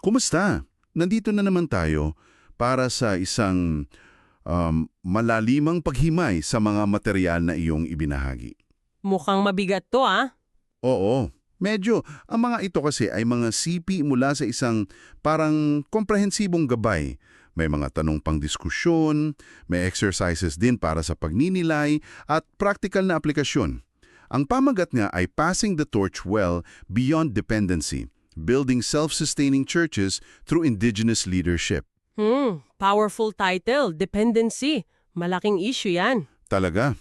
Kumusta? Nandito na naman tayo para sa isang um, malalimang paghimay sa mga material na iyong ibinahagi. Mukhang mabigat to ah. Oo, medyo. Ang mga ito kasi ay mga sipi mula sa isang parang komprehensibong gabay. May mga tanong pang diskusyon, may exercises din para sa pagninilay at practical na aplikasyon. Ang pamagat nga ay passing the torch well beyond dependency, building self-sustaining churches through indigenous leadership. Hmm, powerful title, dependency. Malaking issue yan. Talaga.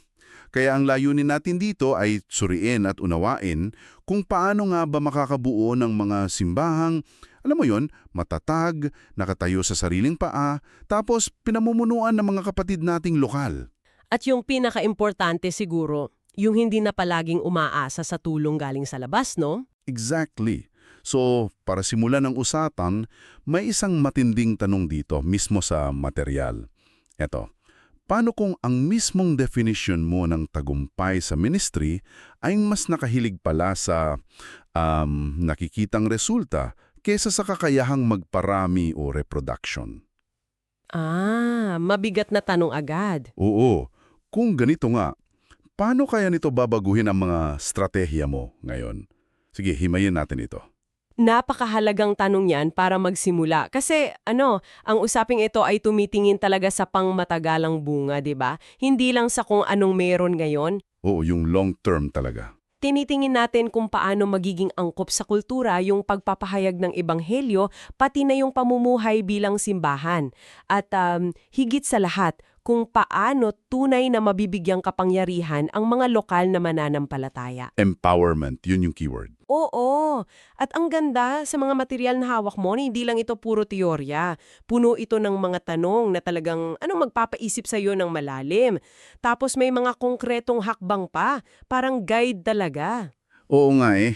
Kaya ang layunin natin dito ay suriin at unawain kung paano nga ba makakabuo ng mga simbahang, alam mo yon, matatag, nakatayo sa sariling paa, tapos pinamumunuan ng mga kapatid nating lokal. At yung pinaka-importante siguro, yung hindi na palaging umaasa sa tulong galing sa labas, no? Exactly. So, para simulan ang usatan, may isang matinding tanong dito mismo sa material. Eto, paano kung ang mismong definition mo ng tagumpay sa ministry ay mas nakahilig pala sa um, nakikitang resulta kesa sa kakayahang magparami o reproduction? Ah, mabigat na tanong agad. Oo, kung ganito nga, paano kaya nito babaguhin ang mga strategiya mo ngayon? Sige, himayin natin ito. Napakahalagang tanong yan para magsimula. Kasi ano, ang usaping ito ay tumitingin talaga sa pangmatagalang bunga, di ba? Hindi lang sa kung anong meron ngayon. Oo, yung long term talaga. Tinitingin natin kung paano magiging angkop sa kultura yung pagpapahayag ng ebanghelyo, pati na yung pamumuhay bilang simbahan. At um, higit sa lahat, kung paano tunay na mabibigyang kapangyarihan ang mga lokal na mananampalataya. Empowerment, yun yung keyword. Oo. At ang ganda sa mga material na hawak mo, hindi lang ito puro teorya. Puno ito ng mga tanong na talagang ano magpapaisip sa iyo ng malalim. Tapos may mga konkretong hakbang pa, parang guide talaga. Oo nga eh.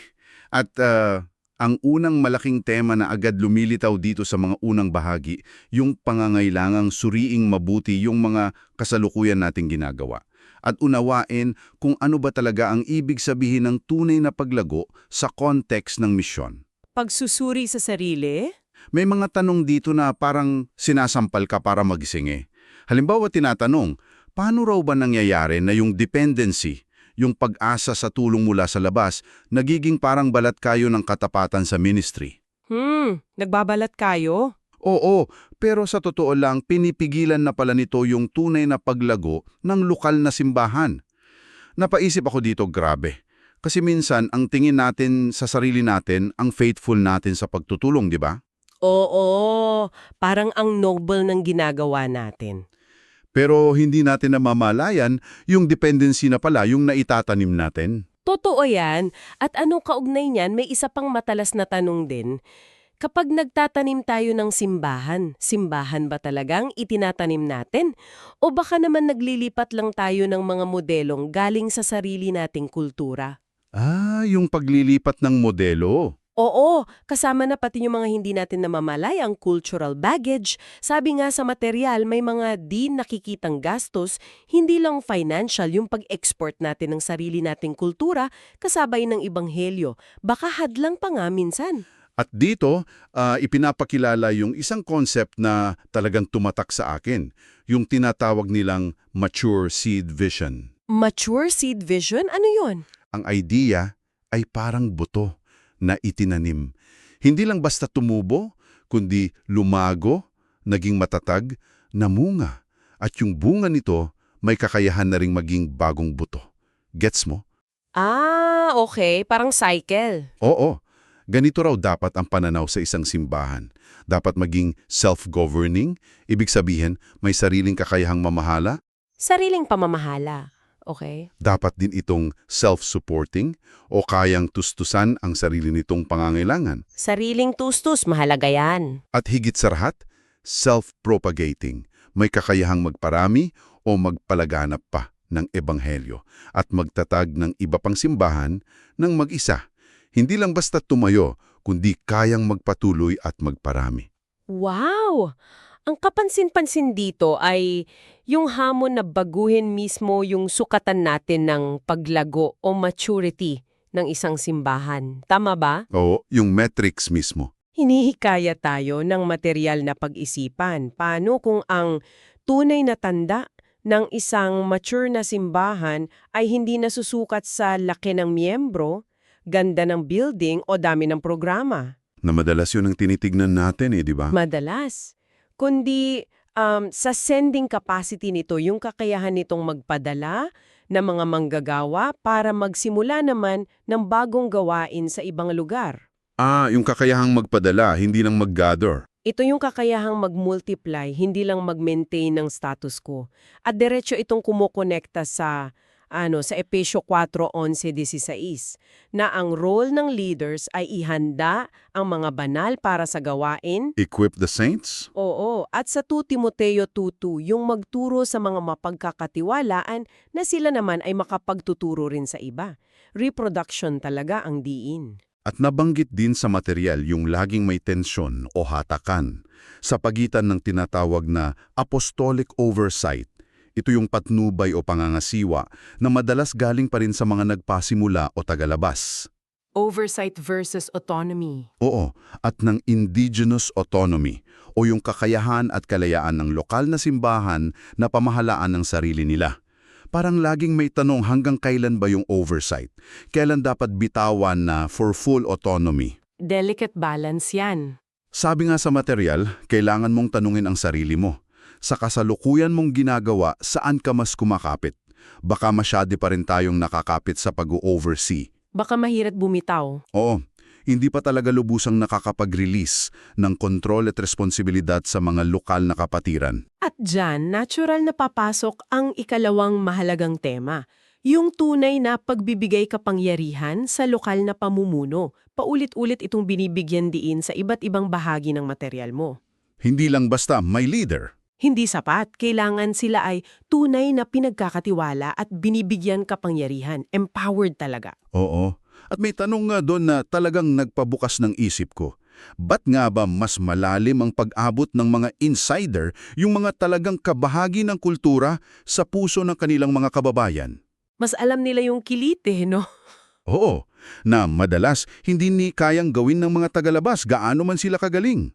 At ah, ang unang malaking tema na agad lumilitaw dito sa mga unang bahagi, yung pangangailangang suriing mabuti yung mga kasalukuyan nating ginagawa. At unawain kung ano ba talaga ang ibig sabihin ng tunay na paglago sa context ng misyon. Pagsusuri sa sarili? May mga tanong dito na parang sinasampal ka para magising eh. Halimbawa tinatanong, paano raw ba nangyayari na yung dependency, yung pag-asa sa tulong mula sa labas, nagiging parang balat kayo ng katapatan sa ministry? Hmm, nagbabalat kayo? Oo, pero sa totoo lang, pinipigilan na pala nito yung tunay na paglago ng lokal na simbahan. Napaisip ako dito, grabe. Kasi minsan, ang tingin natin sa sarili natin, ang faithful natin sa pagtutulong, di ba? Oo, parang ang noble ng ginagawa natin. Pero hindi natin namamalayan yung dependency na pala yung naitatanim natin. Totoo yan. At anong kaugnay niyan, may isa pang matalas na tanong din. Kapag nagtatanim tayo ng simbahan, simbahan ba talagang itinatanim natin? O baka naman naglilipat lang tayo ng mga modelong galing sa sarili nating kultura? Ah, yung paglilipat ng modelo. Oo, kasama na pati yung mga hindi natin namamalayang cultural baggage. Sabi nga sa material, may mga di nakikitang gastos, hindi lang financial yung pag-export natin ng sarili nating kultura kasabay ng ibanghelyo. Baka hadlang pa nga minsan. At dito, ah, ipinapakilala yung isang concept na talagang tumatak sa akin, yung tinatawag nilang mature seed vision. Mature seed vision? Ano yon? Ang idea ay parang buto na itinanim. Hindi lang basta tumubo, kundi lumago, naging matatag, namunga. At yung bunga nito may kakayahan na ring maging bagong buto. Gets mo? Ah, okay. Parang cycle. Oo. Ganito raw dapat ang pananaw sa isang simbahan. Dapat maging self-governing, ibig sabihin may sariling kakayahang mamahala. Sariling pamamahala. Okay? Dapat din itong self-supporting o kayang tustusan ang sarili nitong pangangailangan. Sariling tustus, mahalaga yan. At higit sa lahat, self-propagating. May kakayahang magparami o magpalaganap pa ng ebanghelyo at magtatag ng iba pang simbahan ng mag-isa. Hindi lang basta tumayo, kundi kayang magpatuloy at magparami. Wow! Ang kapansin-pansin dito ay yung hamon na baguhin mismo yung sukatan natin ng paglago o maturity ng isang simbahan. Tama ba? Oo, yung metrics mismo. Hinihikaya tayo ng material na pag-isipan. Paano kung ang tunay na tanda ng isang mature na simbahan ay hindi nasusukat sa laki ng miyembro, ganda ng building o dami ng programa? Na madalas yun ang tinitignan natin eh, di ba? Madalas. Kundi um, sa sending capacity nito, yung kakayahan nitong magpadala ng mga manggagawa para magsimula naman ng bagong gawain sa ibang lugar. ah, yung kakayahang magpadala, hindi nang mag-gather. Ito yung kakayahang mag-multiply, hindi lang mag-maintain ng status quo. At diretso itong kumukonekta sa ano sa Efesio 4:11-16 na ang role ng leaders ay ihanda ang mga banal para sa gawain. Equip the saints? Oo, at sa 2 Timoteo 2:2 yung magturo sa mga mapagkakatiwalaan na sila naman ay makapagtuturo rin sa iba. Reproduction talaga ang diin. At nabanggit din sa material yung laging may tensyon o hatakan sa pagitan ng tinatawag na apostolic oversight. Ito yung patnubay o pangangasiwa na madalas galing pa rin sa mga nagpasimula o tagalabas. Oversight versus autonomy. Oo, at ng indigenous autonomy o yung kakayahan at kalayaan ng lokal na simbahan na pamahalaan ng sarili nila. Parang laging may tanong hanggang kailan ba yung oversight? Kailan dapat bitawan na for full autonomy? Delicate balance yan. Sabi nga sa material, kailangan mong tanungin ang sarili mo. Sa kasalukuyan mong ginagawa, saan ka mas kumakapit? Baka masyado pa rin tayong nakakapit sa pag-oversee. Baka mahirap bumitaw. Oo, hindi pa talaga lubusang nakakapag-release ng kontrol at responsibilidad sa mga lokal na kapatiran. At dyan, natural na papasok ang ikalawang mahalagang tema. Yung tunay na pagbibigay kapangyarihan sa lokal na pamumuno. Paulit-ulit itong binibigyan diin sa iba't ibang bahagi ng material mo. Hindi lang basta may leader. Hindi sapat, kailangan sila ay tunay na pinagkakatiwala at binibigyan kapangyarihan, empowered talaga. Oo. At may tanong nga doon na talagang nagpabukas ng isip ko. Ba't nga ba mas malalim ang pag-abot ng mga insider, yung mga talagang kabahagi ng kultura sa puso ng kanilang mga kababayan? Mas alam nila yung kilite, no? Oo, na madalas hindi ni kayang gawin ng mga tagalabas gaano man sila kagaling.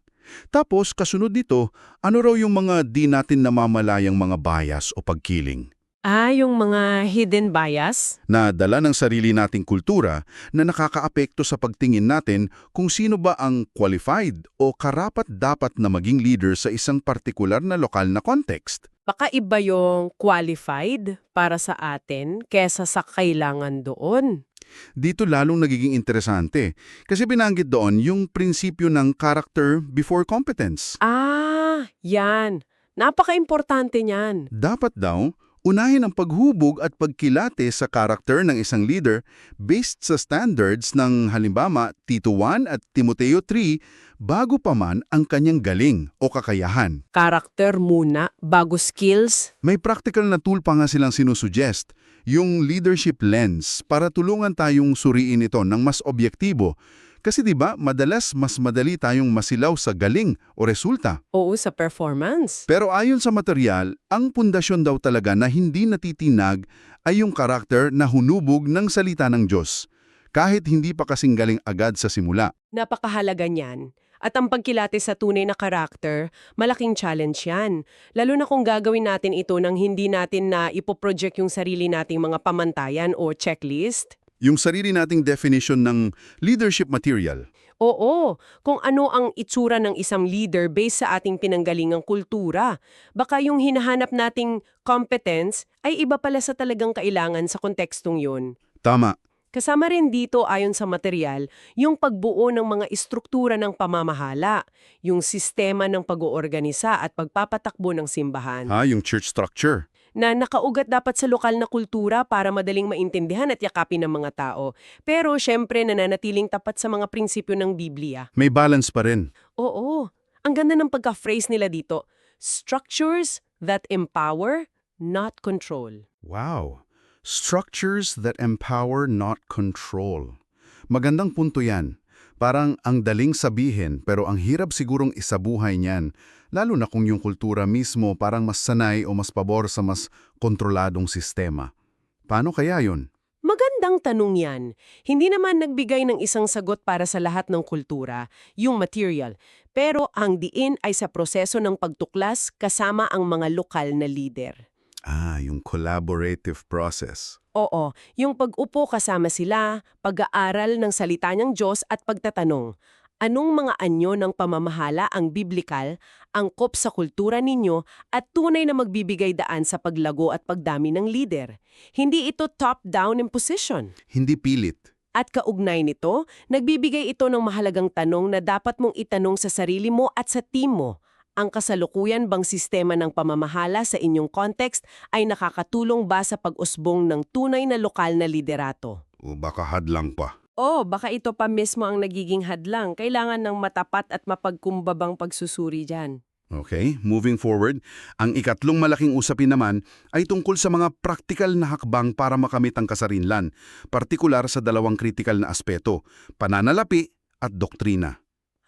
Tapos kasunod nito, ano raw yung mga di natin namamalayang mga bias o pagkiling? Ah, yung mga hidden bias? Na dala ng sarili nating kultura na nakakaapekto sa pagtingin natin kung sino ba ang qualified o karapat-dapat na maging leader sa isang partikular na lokal na context. Baka iba yung qualified para sa atin kesa sa kailangan doon. Dito lalong nagiging interesante kasi binanggit doon yung prinsipyo ng character before competence. Ah, yan. Napaka-importante niyan. Dapat daw, unahin ang paghubog at pagkilate sa karakter ng isang leader based sa standards ng halimbawa Tito 1 at Timoteo 3 bago pa man ang kanyang galing o kakayahan. Karakter muna, bago skills. May practical na tool pa nga silang sinusuggest, yung leadership lens para tulungan tayong suriin ito ng mas objektibo. Kasi 'di ba, madalas mas madali tayong masilaw sa galing o resulta. Oo, sa performance. Pero ayon sa material, ang pundasyon daw talaga na hindi natitinag ay yung karakter na hunubog ng salita ng Diyos, kahit hindi pa kasing galing agad sa simula. Napakahalaga niyan. At ang pagkilate sa tunay na karakter, malaking challenge yan. Lalo na kung gagawin natin ito nang hindi natin na ipoproject yung sarili nating mga pamantayan o checklist. Yung sarili nating definition ng leadership material. Oo, kung ano ang itsura ng isang leader based sa ating pinanggalingang kultura. Baka yung hinahanap nating competence ay iba pala sa talagang kailangan sa kontekstong yun. Tama. Kasama rin dito ayon sa material, yung pagbuo ng mga istruktura ng pamamahala, yung sistema ng pag-oorganisa at pagpapatakbo ng simbahan, Ha, yung church structure. Na nakaugat dapat sa lokal na kultura para madaling maintindihan at yakapin ng mga tao. Pero syempre nananatiling tapat sa mga prinsipyo ng Biblia. May balance pa rin. Oo, ang ganda ng pagka-phrase nila dito. Structures that empower, not control. Wow. Structures that empower, not control. Magandang punto yan. Parang ang daling sabihin pero ang hirap sigurong isabuhay niyan, lalo na kung yung kultura mismo parang mas sanay o mas pabor sa mas kontroladong sistema. Paano kaya yun? Maganda Magandang tanong yan. Hindi naman nagbigay ng isang sagot para sa lahat ng kultura, yung material. Pero ang diin ay sa proseso ng pagtuklas kasama ang mga lokal na leader. Ah, yung collaborative process. Oo, yung pag-upo kasama sila, pag-aaral ng salita ng Diyos at pagtatanong, anong mga anyo ng pamamahala ang biblikal, angkop sa kultura ninyo at tunay na magbibigay daan sa paglago at pagdami ng leader. Hindi ito top-down imposition. Hindi pilit. At kaugnay nito, nagbibigay ito ng mahalagang tanong na dapat mong itanong sa sarili mo at sa team mo. Ang kasalukuyan bang sistema ng pamamahala sa inyong context ay nakakatulong ba sa pag-usbong ng tunay na lokal na liderato? O baka hadlang pa. O baka ito pa mismo ang nagiging hadlang. Kailangan ng matapat at mapagkumbabang pagsusuri dyan. Okay, moving forward, ang ikatlong malaking usapin naman ay tungkol sa mga praktikal na hakbang para makamit ang kasarinlan, partikular sa dalawang kritikal na aspeto, pananalapi at doktrina.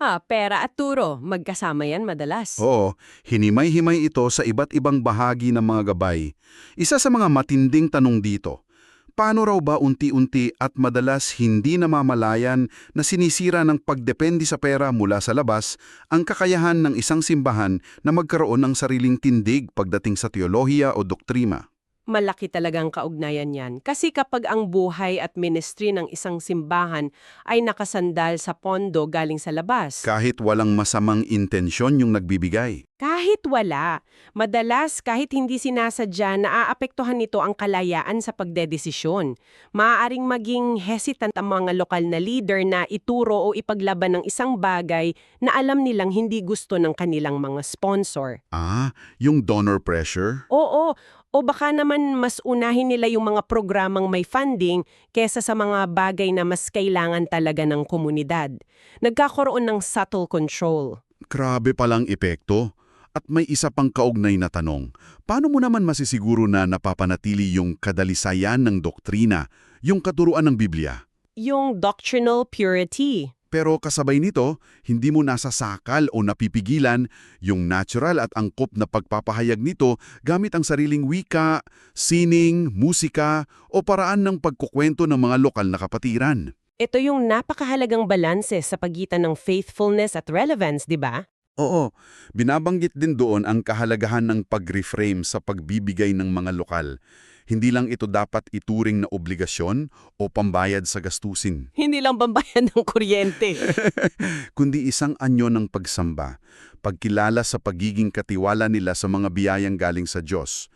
Ha, pera at turo, magkasama yan madalas. Oo, hinimay-himay ito sa iba't ibang bahagi ng mga gabay. Isa sa mga matinding tanong dito, paano raw ba unti-unti at madalas hindi namamalayan na sinisira ng pagdepende sa pera mula sa labas ang kakayahan ng isang simbahan na magkaroon ng sariling tindig pagdating sa teolohiya o doktrina? Malaki talagang kaugnayan yan. Kasi kapag ang buhay at ministry ng isang simbahan ay nakasandal sa pondo galing sa labas, Kahit walang masamang intensyon yung nagbibigay. kahit wala, madalas kahit hindi sinasadya naaapektuhan nito ang kalayaan sa pagdedesisyon. Maaaring maging hesitant ang mga lokal na leader na ituro o ipaglaban ng isang bagay na alam nilang hindi gusto ng kanilang mga sponsor. Ah, yung donor pressure? Oo, o baka naman mas unahin nila yung mga programang may funding kesa sa mga bagay na mas kailangan talaga ng komunidad. Nagkakaroon ng subtle control. Grabe palang epekto. At may isa pang kaugnay na tanong, paano mo naman masisiguro na napapanatili yung kadalisayan ng doktrina, yung katuruan ng Biblia? Yung doctrinal purity. Pero kasabay nito, hindi mo nasasakal o napipigilan yung natural at angkop na pagpapahayag nito gamit ang sariling wika, sining, musika o paraan ng pagkukwento ng mga lokal na kapatiran. Ito yung napakahalagang balanse sa pagitan ng faithfulness at relevance, di ba? Oo, binabanggit din doon ang kahalagahan ng pag-reframe sa pagbibigay ng mga lokal. Hindi lang ito dapat ituring na obligasyon o pambayad sa gastusin, Hindi lang bambayan ng kuryente. kundi isang anyo ng pagsamba, pagkilala sa pagiging katiwala nila sa mga biyayang galing sa Diyos,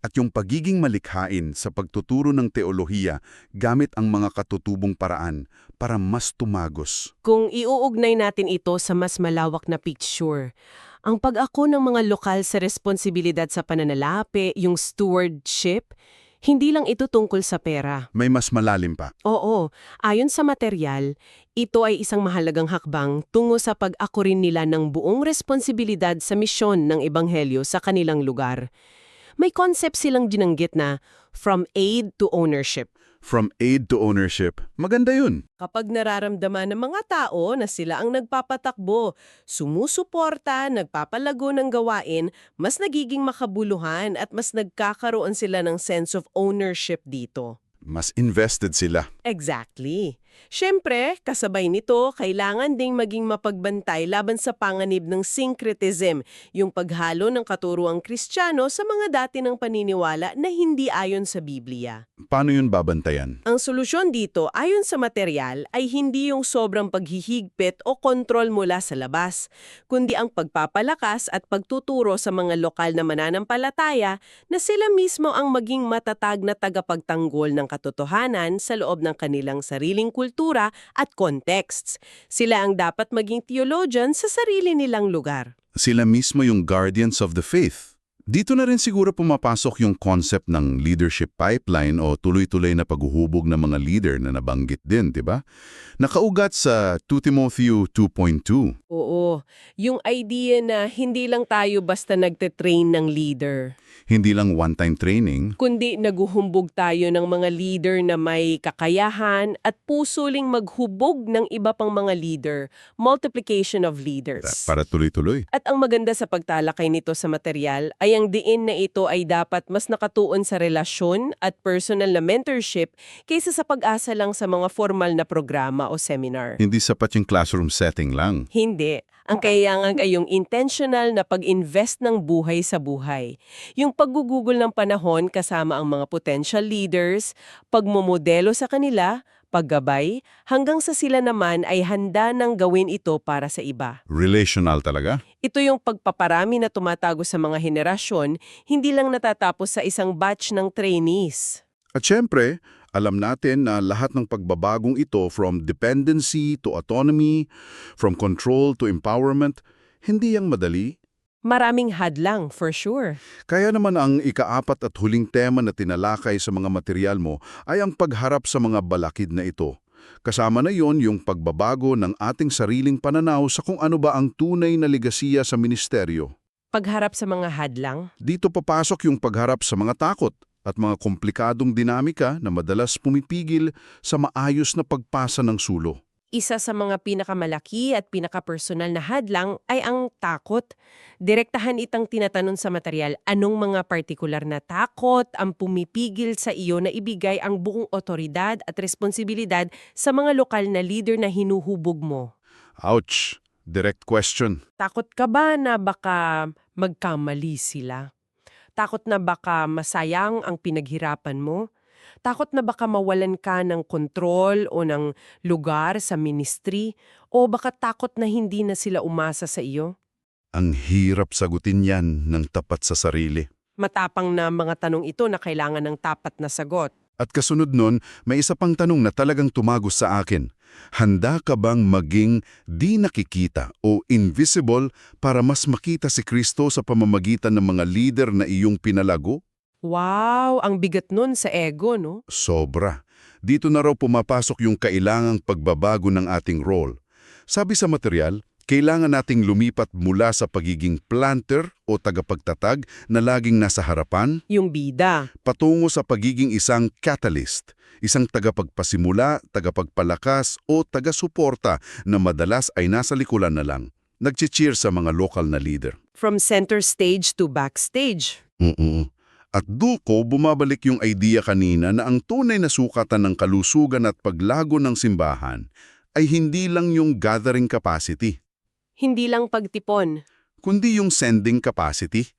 at yung pagiging malikhain sa pagtuturo ng teolohiya gamit ang mga katutubong paraan para mas tumagos. Kung iuugnay natin ito sa mas malawak na picture, ang pag-ako ng mga lokal sa responsibilidad sa pananalapi, yung stewardship, hindi lang ito tungkol sa pera. May mas malalim pa. Oo, ayon sa material, ito ay isang mahalagang hakbang tungo sa pag-ako rin nila ng buong responsibilidad sa misyon ng Ebanghelyo sa kanilang lugar. May concept silang dinanggit na from aid to ownership. From aid to ownership, maganda yun. Kapag nararamdaman ng mga tao na sila ang nagpapatakbo, sumusuporta, nagpapalago ng gawain, mas nagiging makabuluhan at mas nagkakaroon sila ng sense of ownership dito. Mas invested sila. Exactly. Siyempre, kasabay nito, kailangan ding maging mapagbantay laban sa panganib ng syncretism, yung paghalo ng katuruang kristyano sa mga dati ng paniniwala na hindi ayon sa Biblia. Paano yun babantayan? Ang solusyon dito, ayon sa material, ay hindi yung sobrang paghihigpit o kontrol mula sa labas, kundi ang pagpapalakas at pagtuturo sa mga lokal na mananampalataya na sila mismo ang maging matatag na tagapagtanggol ng katotohanan sa loob ng kanilang sariling kultura at contexts. Sila ang dapat maging theologian sa sarili nilang lugar. Sila mismo yung guardians of the faith. Dito na rin siguro pumapasok yung concept ng leadership pipeline o tuloy-tuloy na paghuhubog ng mga leader na nabanggit din, di ba? Nakaugat sa 2 Timothy 2.2. Oo, yung idea na hindi lang tayo basta nagte-train ng leader. Hindi lang one-time training, kundi naguhumbog tayo ng mga leader na may kakayahan at pusuling maghubog ng iba pang mga leader, multiplication of leaders. para tuloy-tuloy. At ang maganda sa pagtalakay nito sa material ay ang ang diin na ito ay dapat mas nakatuon sa relasyon at personal na mentorship kaysa sa pag-asa lang sa mga formal na programa o seminar. Hindi sapat yung classroom setting lang. Hindi. Ang kailangan ay yung intentional na pag-invest ng buhay sa buhay. Yung paggugugol ng panahon kasama ang mga potential leaders, pagmomodelo sa kanila, paggabay, hanggang sa sila naman ay handa nang gawin ito para sa iba. Relational talaga? Ito yung pagpaparami na tumatago sa mga henerasyon, hindi lang natatapos sa isang batch ng trainees. At syempre, alam natin na lahat ng pagbabagong ito from dependency to autonomy, from control to empowerment, hindi yang madali. Maraming hadlang, for sure. Kaya naman ang ikaapat at huling tema na tinalakay sa mga material mo ay ang pagharap sa mga balakid na ito. Kasama na yon yung pagbabago ng ating sariling pananaw sa kung ano ba ang tunay na ligasiya sa ministeryo. Pagharap sa mga hadlang, Dito papasok yung pagharap sa mga takot at mga komplikadong dinamika na madalas pumipigil sa maayos na pagpasa ng sulo. Isa sa mga pinakamalaki at pinakapersonal na hadlang ay ang takot. Direktahan itang tinatanong sa material anong mga partikular na takot ang pumipigil sa iyo na ibigay ang buong otoridad at responsibilidad sa mga lokal na leader na hinuhubog mo. Ouch! Direct question. Takot ka ba na baka magkamali sila? Takot na baka masayang ang pinaghirapan mo? Takot na baka mawalan ka ng kontrol o ng lugar sa ministry? O baka takot na hindi na sila umasa sa iyo? Ang hirap sagutin yan ng tapat sa sarili. Matapang na mga tanong ito na kailangan ng tapat na sagot. At kasunod nun, may isa pang tanong na talagang tumagos sa akin. Handa ka bang maging di nakikita o invisible para mas makita si Kristo sa pamamagitan ng mga leader na iyong pinalago? Wow, ang bigat nun sa ego, no? Sobra. Dito na raw pumapasok yung kailangang pagbabago ng ating role. Sabi sa material, kailangan nating lumipat mula sa pagiging planter o tagapagtatag na laging nasa harapan Yung bida. patungo sa pagiging isang catalyst, isang tagapagpasimula, tagapagpalakas o tagasuporta na madalas ay nasa likuran na lang. Nagchicheer sa mga lokal na leader. From center stage to backstage. Oo. At duko bumabalik yung idea kanina na ang tunay na sukatan ng kalusugan at paglago ng simbahan ay hindi lang yung gathering capacity, Hindi lang pagtipon. kundi yung sending capacity.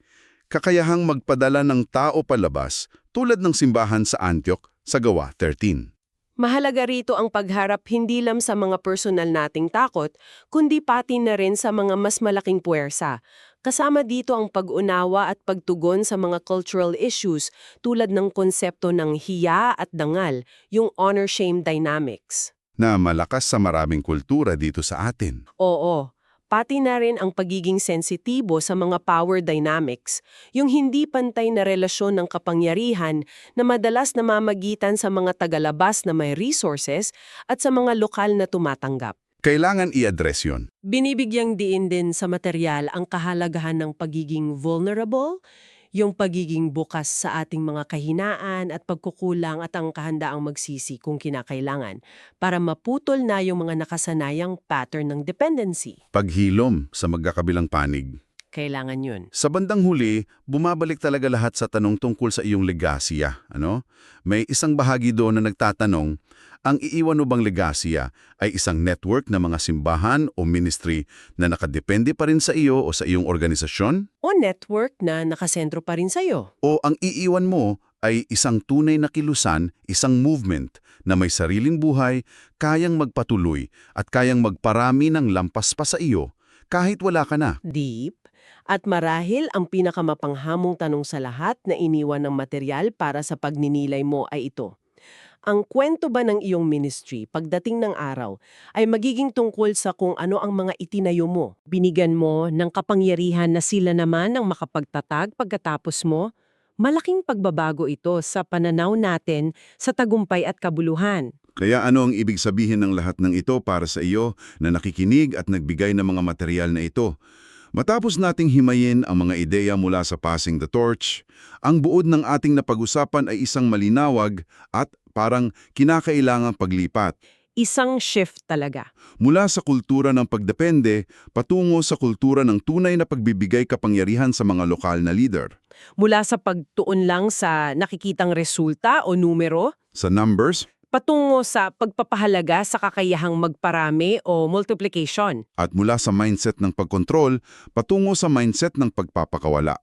Kakayahang magpadala ng tao palabas tulad ng simbahan sa Antioch sa Gawa 13. Mahalaga rito ang pagharap hindi lang sa mga personal nating takot, kundi pati na rin sa mga mas malaking puwersa. Kasama dito ang pag-unawa at pagtugon sa mga cultural issues tulad ng konsepto ng hiya at dangal, yung honor-shame dynamics. na malakas sa maraming kultura dito sa atin. Oo, pati na rin ang pagiging sensitibo sa mga power dynamics, yung hindi pantay na relasyon ng kapangyarihan na madalas namamagitan sa mga tagalabas na may resources at sa mga lokal na tumatanggap. Kailangan i-address yon. Binibigyang diin din sa material ang kahalagahan ng pagiging vulnerable, yung pagiging bukas sa ating mga kahinaan at pagkukulang at ang kahandaang magsisi kung kinakailangan para maputol na yung mga nakasanayang pattern ng dependency. Paghilom sa magkakabilang panig. Kailangan yun. Sa bandang huli, bumabalik talaga lahat sa tanong tungkol sa iyong legasya. Ano? May isang bahagi doon na nagtatanong, ang iiwan mo bang legasya ay isang network na mga simbahan o ministry na nakadepende pa rin sa iyo o sa iyong organisasyon? O network na nakasentro pa rin sa'yo. O ang iiwan mo ay isang tunay na kilusan, isang movement na may sariling buhay, kayang magpatuloy at kayang magparami ng lampas pa sa iyo kahit wala ka na? Deep. At marahil ang pinakamapanghamong tanong sa lahat na iniwan ng material para sa pagninilay mo ay ito. Ang kwento ba ng iyong ministry pagdating ng araw ay magiging tungkol sa kung ano ang mga itinayo mo? Binigan mo ng kapangyarihan na sila naman ang makapagtatag pagkatapos mo? Malaking pagbabago ito sa pananaw natin sa tagumpay at kabuluhan. Kaya ano ang ibig sabihin ng lahat ng ito para sa iyo na nakikinig at nagbigay ng mga material na ito? Matapos nating himayin ang mga ideya mula sa Passing the Torch, ang buod ng ating napag-usapan ay isang malinawag at parang kinakailangang paglipat. Isang shift talaga. Mula sa kultura ng pagdepende, patungo sa kultura ng tunay na pagbibigay kapangyarihan sa mga lokal na leader. Mula sa pagtuon lang sa nakikitang resulta o numero, Sa numbers, patungo sa pagpapahalaga sa kakayahang magparami o multiplication. at mula sa mindset ng pagkontrol, patungo sa mindset ng pagpapakawala.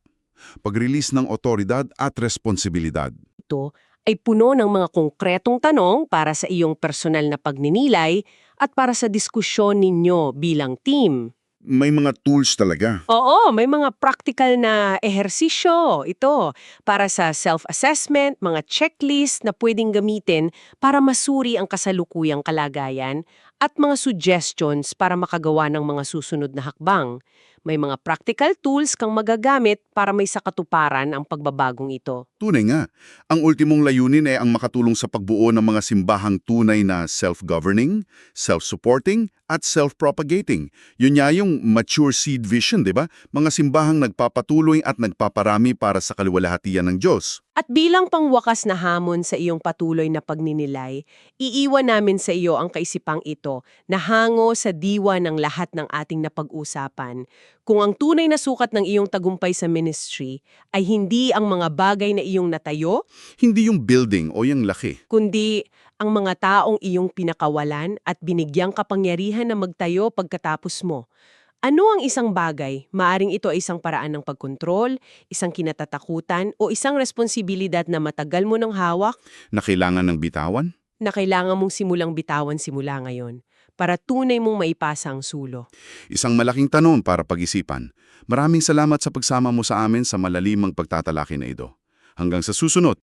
Pag-release ng otoridad at responsibilidad. Ito ay puno ng mga konkretong tanong para sa iyong personal na pagninilay at para sa diskusyon ninyo bilang team. May mga tools talaga. Oo, may mga practical na ehersisyo ito para sa self-assessment, mga checklist na pwedeng gamitin para masuri ang kasalukuyang kalagayan at mga suggestions para makagawa ng mga susunod na hakbang. May mga practical tools kang magagamit para may sakatuparan ang pagbabagong ito. Tunay nga, ang ultimong layunin ay ang makatulong sa pagbuo ng mga simbahang tunay na self-governing, self-supporting, at self-propagating. Yun nga yung mature seed vision, di ba? Mga simbahang nagpapatuloy at nagpaparami para sa kaliwalhatian ng Diyos. At bilang pangwakas na hamon sa iyong patuloy na pagninilay, iiwan namin sa iyo ang kaisipang ito na hango sa diwa ng lahat ng ating napag-usapan. Kung ang tunay na sukat ng iyong tagumpay sa ministry ay hindi ang mga bagay na iyong natayo, Hindi yung building o yung laki. kundi ang mga taong iyong pinakawalan at binigyang kapangyarihan na magtayo pagkatapos mo. Ano ang isang bagay? Maaring ito ay isang paraan ng pagkontrol, isang kinatatakutan, o isang responsibilidad na matagal mo ng hawak Na kailangan ng bitawan? na kailangan mong simulang bitawan simula ngayon para tunay mong maipasa ang sulo. Isang malaking tanong para pag-isipan. Maraming salamat sa pagsama mo sa amin sa malalimang pagtatalaki na ito. Hanggang sa susunod,